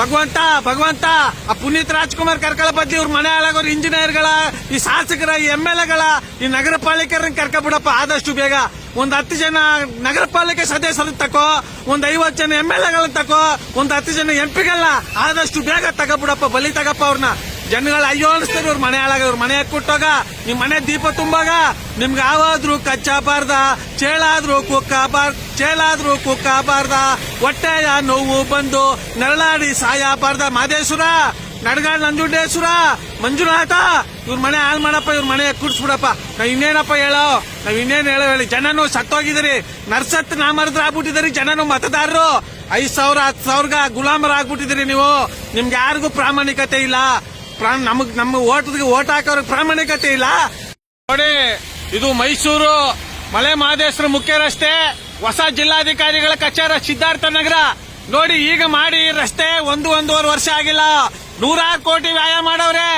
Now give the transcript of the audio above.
ಭಗವಂತ ಭಗವಂತ, ಆ ಪುನೀತ್ ರಾಜ್ಕುಮಾರ್ ಕರ್ಕಳ ಬದ್ಲಿ ಇವ್ರ ಮನೆ ಹಾಳಾಗೋರು ಇಂಜಿನಿಯರ್ಗಳ, ಈ ಶಾಸಕರ, ಈ ಎಂ ಎಲ್ ಎಗಳ, ಈ ನಗರ ಪಾಲಿಕೆಯವ್ರನ್ನ ಕರ್ಕೊಬಿಡಪ್ಪ, ಆದಷ್ಟು ಬೇಗ. ಒಂದ್ ಹತ್ತು ಜನ ನಗರ ಪಾಲಿಕೆ ಸದಸ್ಯರನ್ನ ತಕೋ, ಒಂದ್ ಐವತ್ತು ಜನ ಎಂ ಎಲ್ ಎಗಳನ್ನ ತಕೋ, ಒಂದ್ ಹತ್ತು ಜನ ಎಂ ಆದಷ್ಟು ಬೇಗ ತಗೋಬಿಡಪ್ಪ, ಬಲಿ ತಗಪ್ಪ ಅವ್ರನ್ನ. ಜನಗಳ ಅಯ್ಯೋ ಅನಿಸ್ತಾರೆ ಇವ್ರ ಮನೆ ಹಾಳಾಗ, ಇವ್ರ ಮನೆ ಕೊಟ್ಟೋಗ, ನಿಮ್ ಮನೆ ದೀಪ ತುಂಬಾಗ, ನಿಮ್ಗೆ ಯಾವಾದ್ರೂ ಕಚ್ಚಾಬಾರ್ದ ಚೇಳಾದ್ರು ಕುಕ್ಕಾಬಾರ್ದ ಚೇಳಾದ್ರು ಕುಕ್ಕಾಬಾರ್ದ ಹೊಟ್ಟೆಯ ನೋವು ಬಂದು ನರಳಾಡಿ ಸಾಯಬಾರ್ದ ಮಾದೇಶ್ವರ ನಡ್ಗಾಡ್ ನಂಜುಂಡೇಶ್ವರ ಮಂಜುನಾಥ, ಇವ್ರ ಮನೆ ಹಾಳು ಮಾಡಪ್ಪ, ಇವ್ರ ಮನೆ ಕುಡ್ಸ್ಬಿಡಪ್ಪ. ನಾವ್ ಇನ್ನೇನಪ್ಪ ಹೇಳೋ? ನಾವ್ ಇನ್ನೇನ್ ಹೇಳೋ ಹೇಳಿ. ಜನನು ಸತ್ತೋಗಿದಿರಿ ನರ್ಸತ್ ನಾಮರ್ದ್ರ ಆಗ್ಬಿಟ್ಟಿದ್ರಿ ಜನನು ಮತದಾರರು. ಐದ್ ಸಾವಿರ, ಹತ್ತು ಸಾವಿರ ಗುಲಾಮರ ನೀವು. ನಿಮ್ಗೆ ಯಾರಿಗೂ ಪ್ರಾಮಾಣಿಕತೆ ಇಲ್ಲ. ಪ್ರಾಣ ನಮಗ್ ನಮ್ಮ ಓಟ್ಗೆ ಓಟ್ ಹಾಕೋರ್ ಪ್ರಾಮಾಣಿಕತೆ ಇಲ್ಲ. ನೋಡಿ, ಇದು ಮೈಸೂರು ಮಲೆ ಮಹದೇಶ್ವರ ಮುಖ್ಯ ರಸ್ತೆ, ಹೊಸ ಜಿಲ್ಲಾಧಿಕಾರಿಗಳ ಕಚೇರಿ, ಸಿದ್ಧಾರ್ಥ ನಗರ. ನೋಡಿ, ಈಗ ಮಾಡಿ ರಸ್ತೆ ಒಂದು, ಒಂದೂವರೆ ವರ್ಷ ಆಗಿಲ್ಲ. ನೂರಾರು ಕೋಟಿ ವ್ಯಾಯ ಮಾಡವ್ರೆ